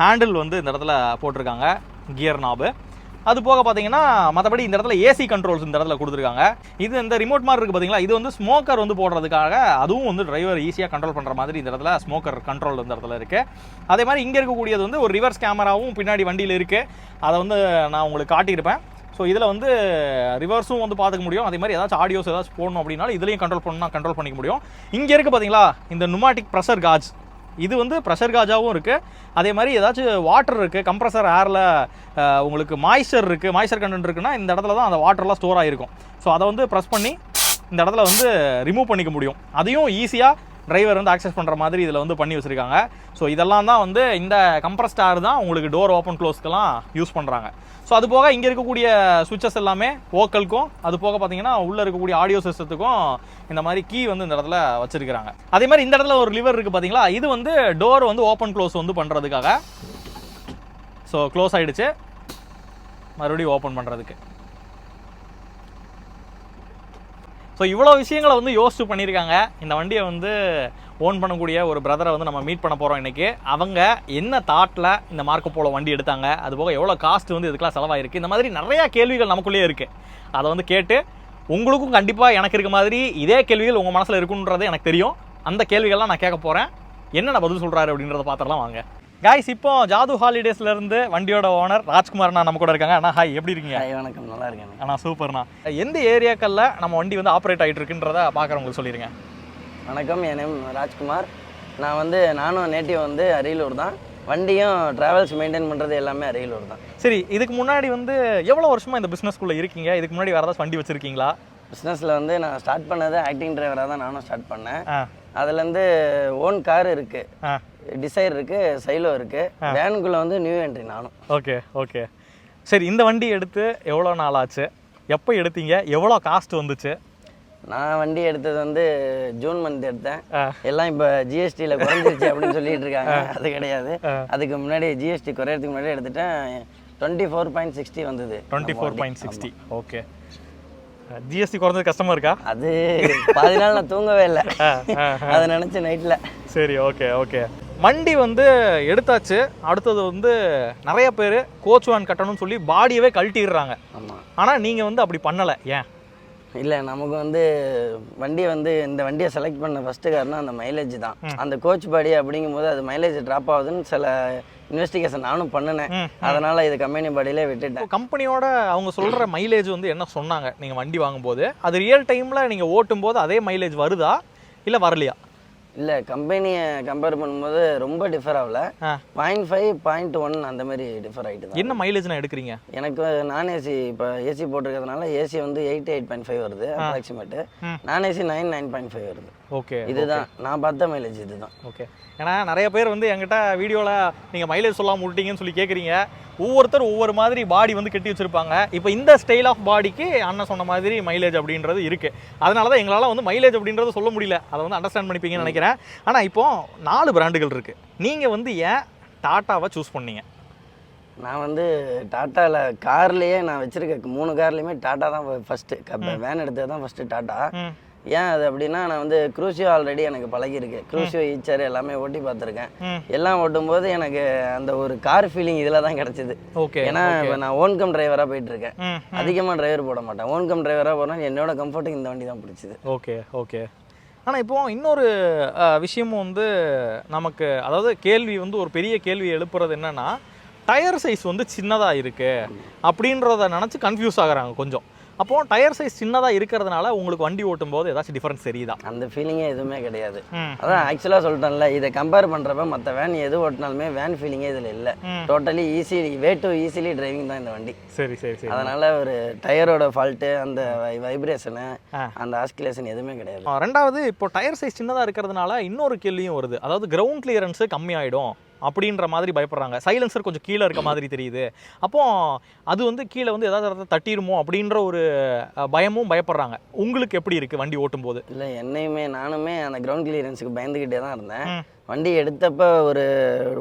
S1: ஹேண்டில் வந்து இந்த இடத்துல போட்டிருக்காங்க. கியர் நாபு அது போக பார்த்தீங்கன்னா மற்றபடி இந்த இடத்துல ஏசி கண்ட்ரோல்ஸ் இந்த இடத்துல கொடுத்துருக்காங்க. இது இந்த ரிமோட் மாதிரி இருக்குது பார்த்தீங்களா இது வந்து ஸ்மோக்கர் வந்து போடுறதுக்காக அதுவும் வந்து டிரைவர் ஈஸியாக கண்ட்ரோல் பண்ணுற மாதிரி இந்த இடத்துல ஸ்மோக்கர் கண்ட்ரோல் இந்த இடத்துல இருக்குது அதே மாதிரி இங்கே இருக்கக்கூடியது வந்து ஒரு ரிவர்ஸ் கேமராவும் பின்னாடி வண்டியில் இருக்குது அதை வந்து நான் உங்களுக்கு காட்டியிருப்பேன். ஸோ இதில் வந்து ரிவர்ஸும் வந்து பார்த்துக்க முடியும். அதே மாதிரி ஏதாச்சும் ஆடியோஸ் ஏதாச்சும் போடணும் அப்படின்னாலும் இதுலையும் கண்ட்ரோல் பண்ணால் கண்ட்ரோல் பண்ணிக்க முடியும். இங்கே இருக்குது பார்த்தீங்களா இந்த நுமாட்டிக் ப்ரெஷர் காஜ் இது வந்து ப்ரெஷர் காஜாவும் இருக்குது அதே மாதிரி ஏதாச்சும் வாட்டர் இருக்குது கம்ப்ரஸர் ஏரில் உங்களுக்கு மாய்ஸ்சர் இருக்குது மாய்ஸ்சர் கண்டென்ட் இருக்குன்னா இந்த இடத்துல தான் அந்த வாட்டர்லாம் ஸ்டோர் ஆகிருக்கும் ஸோ அதை வந்து ப்ரெஸ் பண்ணி இந்த இடத்துல வந்து ரிமூவ் பண்ணிக்க முடியும். அதையும் ஈஸியாக டிரைவர் வந்து ஆக்சஸ் பண்ணுற மாதிரி இதில் வந்து பண்ணி வச்சுருக்காங்க. ஸோ இதெல்லாம் தான் வந்து இந்த கம்ப்ரஸ்ட் தான் உங்களுக்கு டோர் ஓப்பன் க்ளோஸ்க்கெல்லாம் யூஸ் பண்ணுறாங்க ஸோ அது போக இங்கே இருக்கக்கூடிய சுவிச்சஸ் எல்லாமே வோக்கலுக்கும் அது போக பார்த்தீங்கன்னா உள்ளே இருக்கக்கூடிய ஆடியோ சிஸ்டத்துக்கும் இந்த மாதிரி கீ வந்து இந்த இடத்துல வச்சிருக்கிறாங்க. அதே மாதிரி இந்த இடத்துல ஒரு லிவர் இருக்குது பார்த்தீங்களா இது வந்து டோர் வந்து ஓப்பன் க்ளோஸ் வந்து பண்ணுறதுக்காக ஸோ க்ளோஸ் ஆகிடுச்சு மறுபடியும் ஓப்பன் பண்ணுறதுக்கு ஸோ இவ்வளோ விஷயங்களை வந்து யோசிச்சு பண்ணியிருக்காங்க. இந்த வண்டியை வந்து ஓன் பண்ணக்கூடிய ஒரு பிரதரை வந்து நம்ம மீட் பண்ண போகிறோம் இன்றைக்கி அவங்க என்ன தாட்டில் இந்த மார்க்கோ போல வண்டி எடுத்தாங்க? அதுபோக எவ்வளோ காஸ்ட் வந்து இதுக்கெல்லாம் செலவாயிருக்கு? இந்த மாதிரி நிறையா கேள்விகள் நமக்குள்ளேயே இருக்குது அதை வந்து கேட்டு உங்களுக்கும் கண்டிப்பாக எனக்கு இருக்க மாதிரி இதே கேள்விகள் உங்கள் மனசில் இருக்குன்றது எனக்கு தெரியும். அந்த கேள்விகள்லாம் நான் கேட்க போகிறேன் என்னென்ன பதில் சொல்கிறாரு அப்படின்றத பார்த்துடலாம் வாங்க. காய்ஸ் இப்போ ஜாது ஹாலிடேஸ்ல இருந்து வண்டியோட ஓனர் ராஜ்குமார் அண்ணா நம்ம கூட இருக்காங்க. அண்ணா ஹாய் எப்படி இருக்கீங்க?
S2: ஹாய் வணக்கம். நல்லா இருக்கேன்.
S1: அண்ணா சூப்பர்ண்ணா எந்த ஏரியாக்களில் நம்ம வண்டி வந்து ஆப்ரேட் ஆகிட்டு இருக்குன்றத பார்க்குறவங்களுக்கு சொல்லிடுங்க
S2: வணக்கம். என் நேம் ராஜ்குமார். நான் வந்து நானும் நேட்டிவ் வந்து அரியலூர் தான். வண்டியும் ட்ராவல்ஸ் மெயின்டைன் பண்ணுறது எல்லாமே அரியலூர் தான்.
S1: சரி இதுக்கு முன்னாடி வந்து எவ்வளோ வருஷமா இந்த பிஸ்னஸ்க்குள்ளே இருக்கீங்க? இதுக்கு முன்னாடி வேறு ஏதாச்சும் வண்டி வச்சுருக்கீங்களா?
S2: பிஸ்னஸில் வந்து நான் ஸ்டார்ட் பண்ணது ஆக்டிங் டிரைவராக தான் நானும் ஸ்டார்ட் பண்ணேன். அதுலேருந்து ஓன் கார் இருக்குது டிசைர் இருக்குது சைலோ இருக்குது வேனுக்குள்ளே வந்து நியூ என்ட்ரி நானும்.
S1: ஓகே ஓகே சரி இந்த வண்டி எடுத்து எவ்வளோ நாள் ஆச்சு? எப்போ எடுத்தீங்க? எவ்வளோ காஸ்ட் வந்துச்சு?
S2: நான் வண்டி எடுத்தது வந்து ஜூன் மந்த் எடுத்தேன். எல்லாம் இப்போ ஜிஎஸ்டியில் குறைஞ்சிருச்சு அப்படின்னு சொல்லிட்டு இருக்காங்க. அது கிடையாது. அதுக்கு முன்னாடி ஜிஎஸ்டி குறையறதுக்கு முன்னாடி எடுத்துட்டேன். டுவெண்ட்டி ஃபோர் பாயிண்ட் சிக்ஸ்டி வந்தது
S1: twenty four point sixty okay GST குறைஞ்சது கஷ்டமா இருக்கா?
S2: அது பாதி நாள் நான் தூங்கவே இல்லை. அதை நினச்சி நைட்டில்
S1: சரி ஓகே ஓகே வண்டி வந்து எடுத்தாச்சு. அடுத்தது வந்து நிறைய பேர் கோச் வேன் கட்டணும்னு சொல்லி பாடியவே கழட்டிடுறாங்க. ஆனால் நீங்கள் வந்து அப்படி பண்ணலை. ஏன்?
S2: இல்லை நமக்கு வந்து வண்டி வந்து இந்த வண்டியை செலக்ட் பண்ண ஃபஸ்ட்டு காரணம் அந்த மைலேஜ் தான். அந்த கோச் பாடி அப்படிங்கும்போது அது மைலேஜ் ட்ராப் ஆகுதுன்னு சில இன்வெஸ்டிகேஷன் நானும் பண்ணினேன். அதனால் இது கம்பெனி பாடியிலே விட்டுட்டேன்.
S1: கம்பெனியோட அவங்க சொல்கிற மைலேஜ் வந்து என்ன சொன்னாங்க நீங்கள் வண்டி வாங்கும்போது? அது ரியல் டைமில் நீங்கள் ஓட்டும் போது அதே மைலேஜ் வருதா? இல்லை வரலையா?
S2: இல்லை கம்பெனியை கம்பேர் பண்ணும்போது ரொம்ப டிஃபர் ஆகல. பாயிண்ட் ஃபைவ் பாயிண்ட் ஒன் அந்த மாதிரி டிஃபர் ஆகிட்டு
S1: என்ன மைலேஜ் நான் எடுக்கிறீங்க?
S2: எனக்கு நான் ஏசி இப்போ ஏசி போட்டிருக்கிறதுனால ஏசி வந்து எயிட் எயிட் பாயிண்ட் ஃபைவ் வருது அப்ராக்சிமேட்டு. நான் AC nine nine point five வருது.
S1: ஓகே
S2: இதுதான். நான் பார்த்த மைலேஜ் இதுதான்.
S1: ஓகே ஏன்னா நிறைய பேர் வந்து என்கிட்ட வீடியோவில் நீங்கள் மைலேஜ் சொல்லாம விட்டீங்கன்னு சொல்லி கேட்குறீங்க ஒவ்வொருத்தர் ஒவ்வொரு மாதிரி பாடி வந்து கட்டி வச்சிருப்பாங்க. இப்போ இந்த ஸ்டைல் ஆஃப் பாடிக்கு அண்ணன் சொன்ன மாதிரி மைலேஜ் அப்படின்றது இருக்குது அதனால தான் எங்களால் வந்து மைலேஜ் அப்படின்றது சொல்ல முடியல. அதை வந்து அண்டர்ஸ்டாண்ட் பண்ணிப்பீங்கன்னு நினைக்கிறேன். ஆனால் இப்போ நாலு பிராண்டுகள் இருக்குது நீங்கள் வந்து ஏன் டாட்டாவை சூஸ் பண்ணீங்க?
S2: நான் வந்து டாட்டாவில் கார்லேயே நான் வச்சிருக்க மூணு கார்லேயுமே டாட்டா தான் ஃபஸ்ட்டு வேன் எடுத்தது தான் ஃபஸ்ட்டு டாட்டா. ஏன் அது அப்படின்னா நான் வந்து க்ரூசியோ ஆல்ரெடி எனக்கு பழகியிருக்கு. க்ரூசியோ ஈச்சர் எல்லாமே ஓட்டி பார்த்துருக்கேன். எல்லாம் ஓட்டும்போது எனக்கு அந்த ஒரு கார் ஃபீலிங் இதில் தான் கிடச்சிது.
S1: ஓகே
S2: ஏன்னா இப்போ நான் ஓன் கம் டிரைவராக போயிட்டுருக்கேன்.
S1: ம்
S2: அதிகமாக டிரைவர் போட மாட்டேன். ஓன் கம் டிரைவராக போனால் என்னோட கம்ஃபர்ட்டுக்கு இந்த வண்டி தான் பிடிச்சிது.
S1: Okay okay. ஆனால் இப்போ இன்னொரு விஷயமும் வந்து நமக்கு அதாவது கேள்வி வந்து ஒரு பெரிய கேள்வி எழுப்புறது என்னன்னா டயர் சைஸ் வந்து சின்னதாக இருக்கு அப்படின்றத நினச்சி கன்ஃபியூஸ் ஆகுறாங்க கொஞ்சம். அப்போ டயர் சைஸ் சின்னதாக இருக்கிறதுனால உங்களுக்கு வண்டி ஓட்டும் போது ஏதாச்சும் டிஃபரன்ஸ் தெரியுதா?
S2: அந்த ஃபீலிங்கே எதுவுமே கிடையாது. அதான் ஆக்சுவலாக சொல்லிட்டேன்ல இதை கம்பேர் பண்ணுறப்ப மற்ற வேன் எது ஓட்டினாலுமே வேன் ஃபீலிங்கே இதில் இல்லை. Totally easy way to easily driving தான் இந்த வண்டி.
S1: சரி சரி சரி.
S2: அதனால ஒரு டயரோட ஃபால்ட்டு அந்த வைப்ரேஷனு. அந்த ஆஸ்கிலேஷன் எதுவுமே கிடையாது.
S1: ரெண்டாவது இப்போ டயர் சைஸ் சின்னதாக இருக்கிறதுனால இன்னொரு கேள்வியும் வருது. அதாவது கிரவுண்ட் கிளியரன்ஸு கம்மியாயிடும். அப்படின்ற மாதிரி பயப்படுறாங்க. சைலன்சர் கொஞ்சம் கீழே இருக்க மாதிரி தெரியுது. அப்போ அது வந்து கீழே வந்து ஏதாவது இடத்துல தட்டிருமோ அப்படின்ற ஒரு பயமும் பயப்படுறாங்க. உங்களுக்கு எப்படி இருக்கு வண்டி ஓட்டும் போது
S2: இல்லை என்னையுமே நானுமே அந்த கிரவுண்ட் கிளியரன்ஸுக்கு பயந்துக்கிட்டே தான் இருந்தேன். வண்டி எடுத்தப்ப ஒரு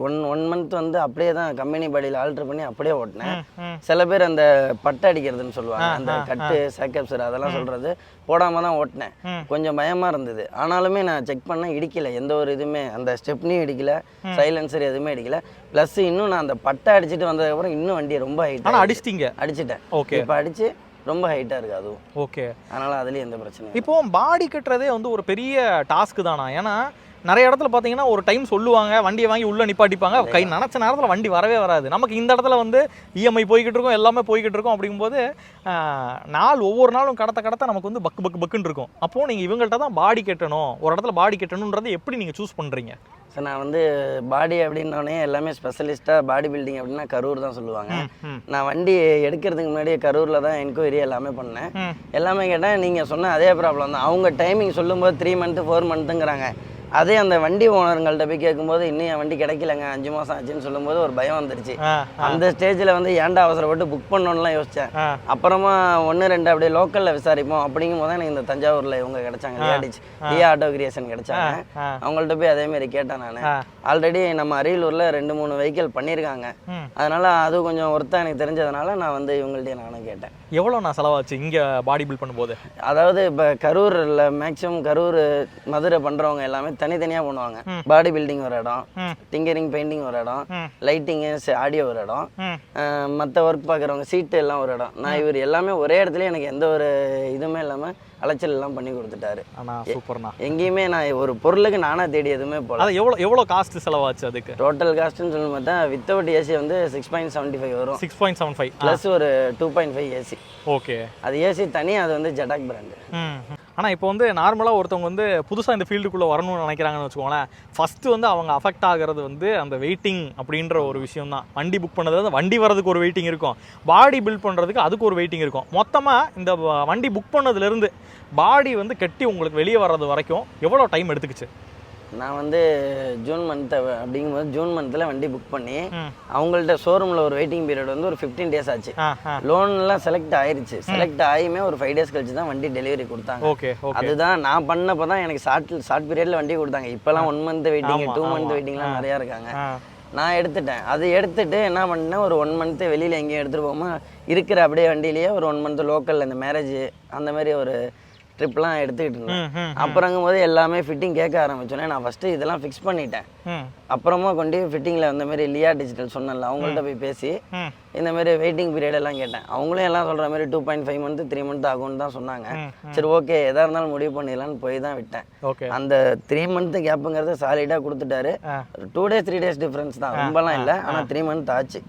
S2: ஒன் ஒன் மந்த் வந்து அப்படியே தான் கம்பெனி பாடியில் ஆல்ட்ரு பண்ணி அப்படியே ஓட்டினேன். சில பேர் அந்த பட்டை அடிக்கிறதுன்னு சொல்லுவாங்க. அந்த கட்டு சேக்கப்சர் அதெல்லாம் சொல்றது. போடாம தான் ஓட்டினேன். கொஞ்சம் பயமா இருந்தது. ஆனாலுமே நான் செக் பண்ண இடிக்கல. எந்த ஒரு இதுவுமே அந்த ஸ்டெப்னியும் இடிக்கல. சைலன்சர் எதுவுமே இடிக்கல. ப்ளஸ் இன்னும் நான் அந்த பட்டை அடிச்சிட்டு வந்ததுக்கப்புறம் இன்னும் வண்டியை ரொம்ப ஹைட்
S1: ஆனால் அடிச்சிட்டீங்க?
S2: அடிச்சிட்டேன்.
S1: ஓகே.
S2: இப்போ அடிச்சு ரொம்ப ஹைட்டா இருக்கு அதுவும்.
S1: ஓகே.
S2: அதனால அதுலயும் எந்த பிரச்சனையும்
S1: இப்போ பாடி கட்டுறதே வந்து ஒரு பெரிய டாஸ்க் தானா? ஏன்னா நிறைய இடத்துல பார்த்தீங்கன்னா ஒரு டைம் சொல்லுவாங்க வண்டியை வாங்கி உள்ள நிப்பாட்டிப்பாங்க கை நினச்ச நேரத்தில் வண்டி வரவே வராது. நமக்கு இந்த இடத்துல வந்து இஎம்ஐ போய்கிட்டு இருக்கும் எல்லாமே போய்கிட்டு இருக்கும் அப்படிங்கும்போது நாள் ஒவ்வொரு நாளும் கடத்த கடத்த நமக்கு வந்து பக்கு பக்கு பக்குன்னு இருக்கும். அப்போது நீங்கள் இவங்கள்ட்ட தான் பாடி கட்டணும். ஒரு இடத்துல பாடி கட்டணுன்றது எப்படி நீங்கள் சூஸ் பண்ணுறீங்க
S2: சார் நான் வந்து பாடி அப்படின்னோடனே எல்லாமே ஸ்பெஷலிஸ்ட்டாக பாடி பில்டிங் அப்படின்னா கரூர் தான் சொல்லுவாங்க. நான் வண்டி எடுக்கிறதுக்கு முன்னாடியே கரூரில் தான் என்கொயரி எல்லாமே பண்ணேன். எல்லாமே கேட்டேன் நீங்கள் சொன்ன அதே ப்ராப்ளம் தான். அவங்க டைமிங் சொல்லும்போது த்ரீ மந்த்து ஃபோர் மந்த்துங்கிறாங்க அதே அந்த வண்டி ஓனருங்கள்ட்ட போய் கேட்கும்போது இன்னும் என் வண்டி கிடைக்கலங்க அஞ்சு மாதம் ஆச்சுன்னு சொல்லும்போது ஒரு பயம் வந்துருச்சு. அந்த ஸ்டேஜில் வந்து ஏன்டா அவசரப்பட்டு புக் பண்ணணும்லாம் யோசித்தேன்
S1: ஆ.
S2: அப்புறமா ஒன்று ரெண்டு அப்படியே லோக்கலில் விசாரிப்போம். அப்படிங்கும் போது எனக்கு இந்த தஞ்சாவூரில் இவங்க கிடைச்சாங்க. லியாடிச் லியா ஆட்டோ கிரியேஷன் கிடைச்சாங்க. அவங்கள்ட்ட போய் அதே மாதிரி கேட்டேன் நான். ஆல்ரெடி நம்ம அரியலூரில் ரெண்டு மூணு வெஹிக்கிள் பண்ணியிருக்காங்க. அதனால அது கொஞ்சம் ஒர்த்தாக எனக்கு தெரிஞ்சதுனால நான் வந்து இவங்கள்ட்டயே நானும் கேட்டேன்.
S1: எவ்வளோ நான் செலவாச்சு இங்கே பாடி பில்ட் பண்ணும்போது?
S2: அதாவது இப்போ கரூரில் மேக்ஸிமம் கரூர் மதுரை பண்ணுறவங்க எல்லாமே தனித்தனியாக பண்ணுவாங்க. பாடி பில்டிங் ஒரு இடம் டிங்கரிங் பெயிண்டிங் ஒரு இடம் லைட்டிங்கு ஆடியோ ஒரு இடம் மற்ற ஒர்க் பார்க்குறவங்க சீட்டு எல்லாம் ஒரு இடம். நான் இவர் எல்லாமே ஒரே இடத்துல எனக்கு எந்த ஒரு இதுவுமே இல்லாமல் அலைச்சல் எல்லாம் பண்ணி கொடுத்துட்டாரு.
S1: சூப்பர்ண்ணா.
S2: எங்கேயுமே நான் ஒரு பொருளுக்கு நானாக தேடி எதுவுமே போகல
S1: அது எவ்வளோ எவ்வளோ காஸ்ட் செலவாச்சு அதுக்கு?
S2: டோட்டல் காஸ்ட்டுன்னு சொல்லி பார்த்தா வித்தவுட் ஏசி வந்து சிக்ஸ் பாயிண்ட் செவன்ட்டி ஃபைவ் வரும்.
S1: Six point seven five
S2: plus ஒரு two point five AC
S1: okay
S2: அது ஏசி தனி அது வந்து ஜெட்டாக் பிராண்டு
S1: ஆனால் இப்போ வந்து நார்மலாக ஒருத்தவங்க வந்து புதுசாக இந்த ஃபீல்டுக்குள்ளே வரணும்னு நினைக்கிறாங்கன்னு வச்சுக்கோங்களேன் ஃபஸ்ட்டு வந்து அவங்க அஃபெக்ட் ஆகிறது வந்து அந்த வெயிட்டிங் அப்படின்ற ஒரு விஷயம் தான் வண்டி புக் பண்ணுறது வண்டி வரதுக்கு ஒரு வெயிட்டிங் இருக்கும். பாடி பில்ட் பண்ணுறதுக்கு அதுக்கு ஒரு வெயிட்டிங் இருக்கும். மொத்தமாக இந்த வண்டி புக் பண்ணதுலேருந்து பாடி வந்து கட்டி உங்களுக்கு வெளியே வர்றது வரைக்கும் எவ்வளோ டைம் எடுத்துக்கிச்சு?
S2: நான் வந்து ஜூன் மந்த் அப்படிங்கும்போது ஜூன் மந்தில் வண்டி புக் பண்ணி அவங்கள்ட்ட ஷோரூமில் ஒரு வெயிட்டிங் பீரியட் வந்து ஒரு ஃபிஃப்டீன் டேஸ் ஆச்சு. லோன்லாம் செலக்ட் ஆயிருச்சு. செலக்ட் ஆகியுமே ஒரு ஃபைவ் டேஸ் கழிச்சு தான் வண்டி டெலிவரி கொடுத்தாங்க. அதுதான் நான் பண்ணப்போ தான் எனக்கு ஷார்ட் ஷார்ட் பீரியட்ல வண்டி கொடுத்தாங்க. இப்போலாம் one month waiting two. Month வெயிட்டிங்லாம் நிறையா இருக்காங்க. நான் எடுத்துட்டேன். அது எடுத்துட்டு என்ன பண்ணேன் ஒரு ஒன் மந்த்து வெளியில் எங்கேயும் எடுத்துகிட்டு போகாமல் இருக்கிற அப்படியே வண்டியிலேயே ஒரு ஒன் மந்த் லோக்கலில் இந்த மேரேஜ் அந்த மாதிரி ஒரு ட்ரிப்லாம் எடுத்துக்கிட்டு இருந்தேன். அப்புறங்கும் போது எல்லாமே ஃபிட்டிங் கேட்க ஆரம்பிச்சோன்னே நான் ஃபஸ்ட்டு இதெல்லாம் ஃபிக்ஸ் பண்ணிட்டேன். அப்புறமா கொண்டு ஃபிட்டிங்கில் அந்த மாதிரி லியா டிஜிட்டல் சொன்னல அவங்கள்ட்ட போய் பேசி. இந்த மாதிரி வெயிட்டிங் பீரியட் எல்லாம் கேட்டேன். அவங்களும் எல்லாம் சொல்கிற மாதிரி two point five month three month ஆகும்னு தான் சொன்னாங்க. சரி ஓகே எதாக இருந்தாலும் முடிவு பண்ணிடலான்னு போய் தான் விட்டேன். அந்த த்ரீ மந்த் கேப்புங்கிறது சாலிடாக கொடுத்துட்டாரு. Two days three days difference தான். ரொம்பலாம் இல்லை. ஆனால் த்ரீ மந்த் ஆச்சு.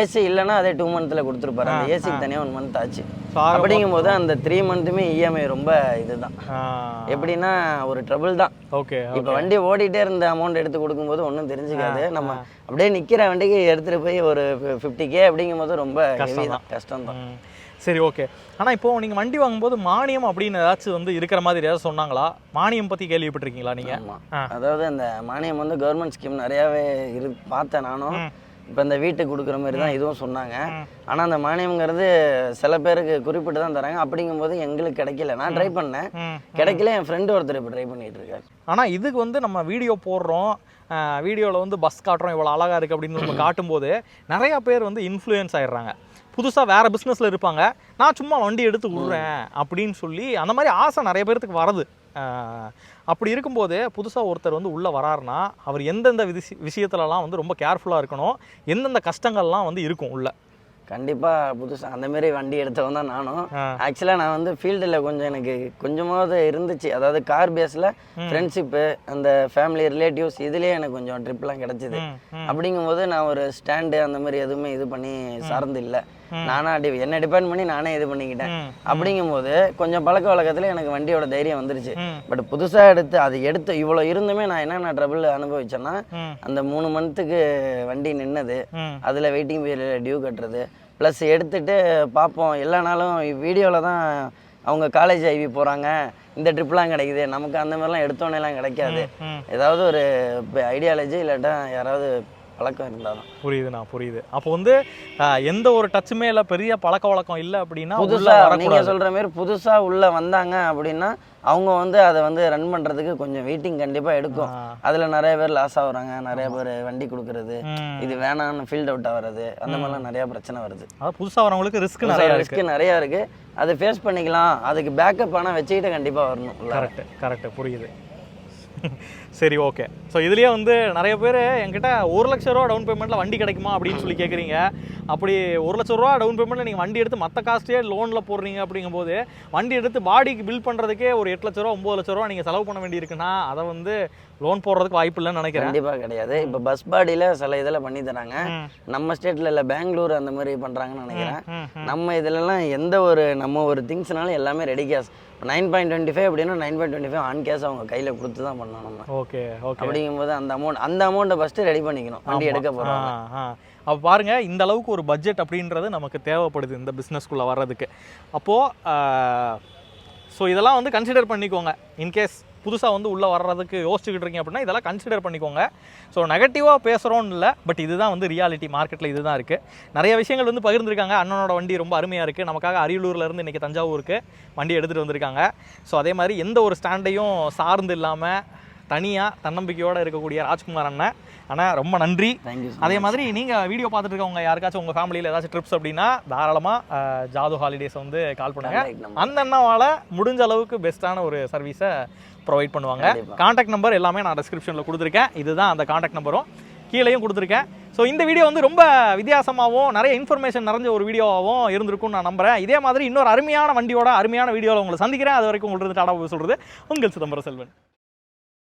S2: ஏசி இல்லைன்னா அதே டூ மந்த்தில் கொடுத்துருப்பாரு. அந்த ஏசிக்கு தனியாக ஒன் மந்த் ஆச்சு.
S1: So, ஆக
S2: அப்படிங்கும்போது அந்த த்ரீ மந்த்துமே இஎம்ஐ ரொம்ப இதுதான். எப்படின்னா ஒரு ட்ரபிள் தான்.
S1: ஓகே
S2: இப்போ வண்டி ஓடிட்டே இருந்த அமௌண்ட் எடுத்து கொடுக்கும்போது ஒன்றும் தெரிஞ்சுக்காது. நம்ம அப்படியே நிற்கிற வண்டிக்கு எடுத்துகிட்டு போய் ஒரு ஃபிஃப்டி கே அப்படிங்கும்போது ரொம்ப கஷ்டம் தான்.
S1: சரி ஓகே ஆனால் இப்போ நீங்கள் வண்டி வாங்கும்போது மானியம் அப்படின்னு ஏதாச்சும் வந்து இருக்கிற மாதிரி ஏதாவது சொன்னாங்களா? மானியம் பற்றி கேள்விப்பட்டிருக்கீங்களா நீங்கள்.
S2: அதாவது அந்த மானியம் வந்து கவர்மெண்ட் ஸ்கீம் நிறையாவே இரு பார்த்தேன் நானும். இப்போ இந்த வீட்டுக்கு கொடுக்குற மாதிரி தான் இதுவும் சொன்னாங்க. ஆனால் அந்த மானியம்ங்கிறது சில பேருக்கு குறிப்பிட்டு தான் தராங்க. அப்படிங்கும்போது எங்களுக்கு கிடைக்கல. நான் ட்ரை பண்ணேன். கிடைக்கல. என் ஃப்ரெண்டு ஒருத்தர் இப்போ ட்ரை பண்ணிட்டு இருக்காரு.
S1: ஆனால் இதுக்கு வந்து நம்ம வீடியோ போடுறோம். வீடியோவில் வந்து பஸ் காட்டுறோம் இவ்வளோ அழகாக இருக்குது அப்படின்னு நம்ம காட்டும்போது நிறையா பேர் வந்து இன்ஃப்ளூயன்ஸ் ஆகிடுறாங்க புதுசாக வேறு பிஸ்னஸில் இருப்பாங்க. நான் சும்மா வண்டி எடுத்து விடுறேன் அப்படின்னு சொல்லி அந்த மாதிரி ஆசை நிறைய பேர்த்துக்கு வருது. அப்படி இருக்கும்போது புதுசாக ஒருத்தர் வந்து உள்ளே வராருன்னா அவர் எந்தெந்த விதி விஷயத்துலலாம் வந்து ரொம்ப கேர்ஃபுல்லாக இருக்கணும். எந்தெந்த கஷ்டங்கள்லாம் வந்து இருக்கும் உள்ளே.
S2: கண்டிப்பாக புதுசாக அந்த மாதிரி வண்டி எடுத்தவன் தான் நானும்.
S1: ஆ.
S2: ஆக்சுவலாக நான் வந்து ஃபீல்டில் கொஞ்சம் எனக்கு கொஞ்சமாவது இருந்துச்சு. அதாவது கார் பேஸில் ஃப்ரெண்ட்ஷிப்பு அந்த ஃபேமிலி ரிலேட்டிவ்ஸ் இதுலேயே எனக்கு கொஞ்சம் ட்ரிப்லாம் கிடச்சிது. அப்படிங்கும்போது நான் ஒரு ஸ்டாண்டு அந்த மாதிரி எதுவுமே இது பண்ணி சார்ந்து இல்லை. நானா என்ன டிபெண்ட் பண்ணி நானே இது பண்ணிக்கிட்டேன்.
S1: ம்,
S2: அப்படிங்கும்போது கொஞ்சம் பழக்க வழக்கத்தில் எனக்கு வண்டியோட தைரியம் வந்துருச்சு. பட் புதுசாக எடுத்து அது எடுத்து இவ்வளோ இருந்துமே நான் என்னென்ன ட்ரபிள் அனுபவிச்சேன்னா அந்த மூணு மந்த்துக்கு வண்டி நின்னது அதில் வெயிட்டிங் பீரியட் டியூ கட்டுறது ப்ளஸ் எடுத்துட்டு பார்ப்போம் எல்லா நாளும் வீடியோவில் தான் அவங்க காலேஜ் ஐவி போகிறாங்க இந்த ட்ரிப்லாம் கிடைக்குது நமக்கு அந்த மாதிரிலாம் எடுத்தோன்னேலாம் கிடைக்காது. ஏதாவது ஒரு ஐடியாலஜி இல்லாட்டா யாராவது பழக்கம் இருந்தால் தான்
S1: புரியுதுண்ணா புரியுது. அப்போ வந்து எந்த ஒரு டச்சுமே இல்லை பெரிய பழக்க வழக்கம் இல்லை அப்படின்னா
S2: புதுசாக. நீங்கள் சொல்கிற மாதிரி புதுசாக உள்ளே வந்தாங்க அப்படின்னா அவங்க வந்து அதை வந்து ரன் பண்ணுறதுக்கு கொஞ்சம் வெயிட்டிங் கண்டிப்பாக எடுக்கும். அதில் நிறைய பேர் லாஸ் ஆகுறாங்க. நிறைய பேர் வண்டி கொடுக்குறது. இது வேணான்னு ஃபீல்ட் அவுட் ஆகிறது அந்த மாதிரிலாம் நிறையா பிரச்சனை வருது.
S1: அதாவது புதுசா வரவங்களுக்கு ரிஸ்க் நிறைய இருக்கு.
S2: ரிஸ்க் நிறையா இருக்கு. அதை ஃபேஸ் பண்ணிக்கலாம். அதுக்கு பேக்கப் ஆனால் வச்சுக்கிட்டு கண்டிப்பாக வரணும்.
S1: கரெக்ட் கரெக்ட் புரியுது. சரி ஓகே ஸோ இதுலயே வந்து நிறைய பேர் என்கிட்ட ஒரு லட்ச ரூபா டவுன் பேமெண்ட்ல வண்டி கிடைக்குமா அப்படின்னு சொல்லி கேட்குறீங்க அப்படி ஒரு லட்ச ரூபா டவுன் பேமெண்ட்ல நீங்க வண்டி எடுத்து மற்ற காஸ்ட்டே லோன்ல போடுறீங்க அப்படிங்கும்போது வண்டி எடுத்து பாடிக்கு பில் பண்றதுக்கே ஒரு எட்டு லட்ச ரூபா ஒன்பது லட்ச ரூபா நீங்க செலவு பண்ண வேண்டி இருக்குன்னா அதை வந்து லோன் போடுறதுக்கு வாய்ப்பு இல்லைன்னு நினைக்கிறேன்.
S2: கண்டிப்பாக கிடையாது. இப்போ பஸ் பாடியில் சில இதில் பண்ணி தராங்க. நம்ம ஸ்டேட்டில் இல்லை பெங்களூர் அந்த மாதிரி பண்ணுறாங்கன்னு நினைக்கிறேன். நம்ம இதுலலாம் எந்த ஒரு நம்ம ஒரு திங்ஸ்னாலும் எல்லாமே ready cash nine point twenty five அப்படின்னா nine point twenty five on cash அவங்க கையில் கொடுத்து தான் பண்ணணும் நம்ம.
S1: Okay okay.
S2: அப்படிங்கும்போது அந்த அமௌண்ட் அந்த அமௌண்ட்டை ஃபஸ்ட்டு ரெடி பண்ணிக்கணும். வண்டி எடுக்க போகிறோம்
S1: அப்போ பாருங்க இந்த அளவுக்கு ஒரு பட்ஜெட் அப்படின்றது நமக்கு தேவைப்படுது இந்த பிஸ்னஸ்க்குள்ளே வர்றதுக்கு. அப்போது ஸோ இதெல்லாம் வந்து கன்சிடர் பண்ணிக்கோங்க. இன்கேஸ் புதுசாக வந்து உள்ளே வர்றதுக்கு யோசிச்சுக்கிட்டு இருக்கீங்க அப்படின்னா இதெல்லாம் கன்சிடர் பண்ணிக்கோங்க. ஸோ நெகட்டிவாக பேசுகிறோன்னு இல்லை பட் இதுதான் வந்து ரியாலிட்டி மார்க்கெட்டில் இதுதான் இருக்குது நிறைய விஷயங்கள் வந்து பகிர்ந்துருக்காங்க. அண்ணனோட வண்டி ரொம்ப அருமையாக இருக்குது நமக்காக அரியலூர்ல இருந்து இன்றைக்கி தஞ்சாவூருக்கு வண்டி எடுத்துகிட்டு வந்திருக்காங்க. ஸோ அதே மாதிரி எந்த ஒரு ஸ்டாண்டையும் சார்ந்து இல்லாமல் தனியாக தன்னம்பிக்கையோடு இருக்கக்கூடிய ராஜ்குமார் அண்ணன். அண்ணா ரொம்ப நன்றி. அதே மாதிரி நீங்கள் வீடியோ பார்த்துட்டு இருக்கவங்க யாருக்காச்சும் உங்கள் ஃபேமிலியில் ஏதாச்சும் ட்ரிப்ஸ் அப்படின்னா தாராளமாக ஜாது ஹாலிடேஸ் வந்து கால் பண்ணுங்க. அந்த அண்ணாவால் முடிஞ்ச அளவுக்கு பெஸ்ட்டான ஒரு சர்வீஸை ப்ரொவைட் பண்ணுவாங்க. காண்டாக்ட் நம்பர் எல்லாமே நான் டிஸ்கிரிப்ஷனில் கொடுத்துருக்கேன். இதுதான் அந்த காண்டாக்ட் நம்பரும் கீழேயும் கொடுத்துருக்கேன். ஸோ இந்த வீடியோ வந்து ரொம்ப வித்தியாசமாகவும் நிறைய இன்ஃபர்மேஷன் நிறைஞ்ச ஒரு வீடியோவாகவும் இருந்திருக்கும்னு நான் நம்புறேன். இதே மாதிரி இன்னொரு அருமையான வண்டியோட அருமையான வீடியோவில் உங்களை சந்திக்கிறேன். அது வரைக்கும் உங்களுக்கு டாடா சொல்கிறது உங்கள் சிதம்பரம் செல்வன்.